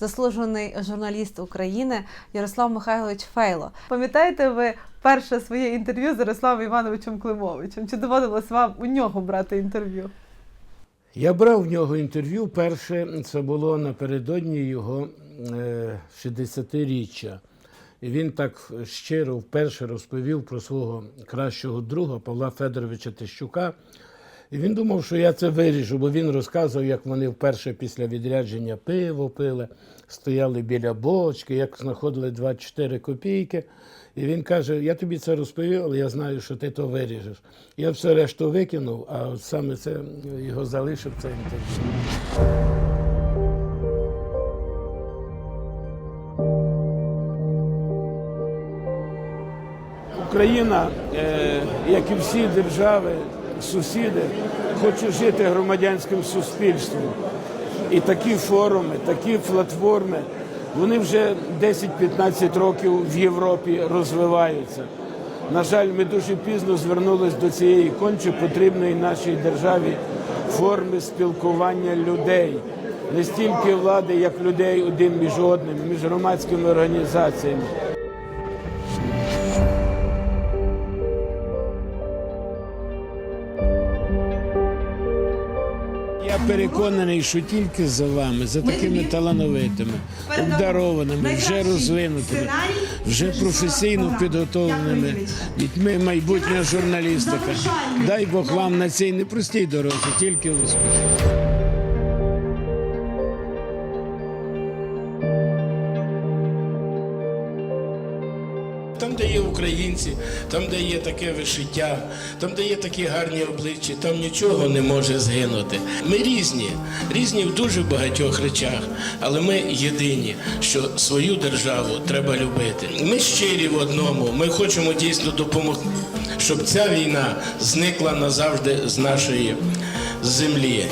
заслужений журналіст України Ярослав Михайлович Фейло. Пам'ятаєте ви перше своє інтерв'ю з Ярославом Івановичем Климовичем? Чи доводилось вам у нього брати інтерв'ю? Я брав в нього інтерв'ю. Перше це було напередодні його е, 60-річчя. І він так щиро вперше розповів про свого кращого друга Павла Федоровича Тищука. І він думав, що я це виріжу, бо він розказував, як вони вперше після відрядження пиво пили, стояли біля бочки, як знаходили 24 копійки. І він каже: Я тобі це розповів, але я знаю, що ти то виріжеш. Я все решту викинув, а саме це його залишив це інтерв'ю. Україна, е, як і всі держави, сусіди, хоче жити громадянським суспільством. І такі форуми, такі платформи, вони вже 10-15 років в Європі розвиваються. На жаль, ми дуже пізно звернулися до цієї конче потрібної нашій державі форми спілкування людей, не стільки влади, як людей один між одним, між громадськими організаціями. Переконаний, що тільки за вами, за такими талановитими, обдарованими, вже розвинутими, вже професійно підготовленими дітьми майбутня журналістика. Дай Бог вам на цій непростій дорозі, тільки успіху. Там, де є українці, там, де є таке вишиття, там, де є такі гарні обличчя, там нічого не може згинути. Ми різні, різні в дуже багатьох речах, але ми єдині, що свою державу треба любити. Ми щирі в одному. Ми хочемо дійсно допомогти, щоб ця війна зникла назавжди з нашої землі.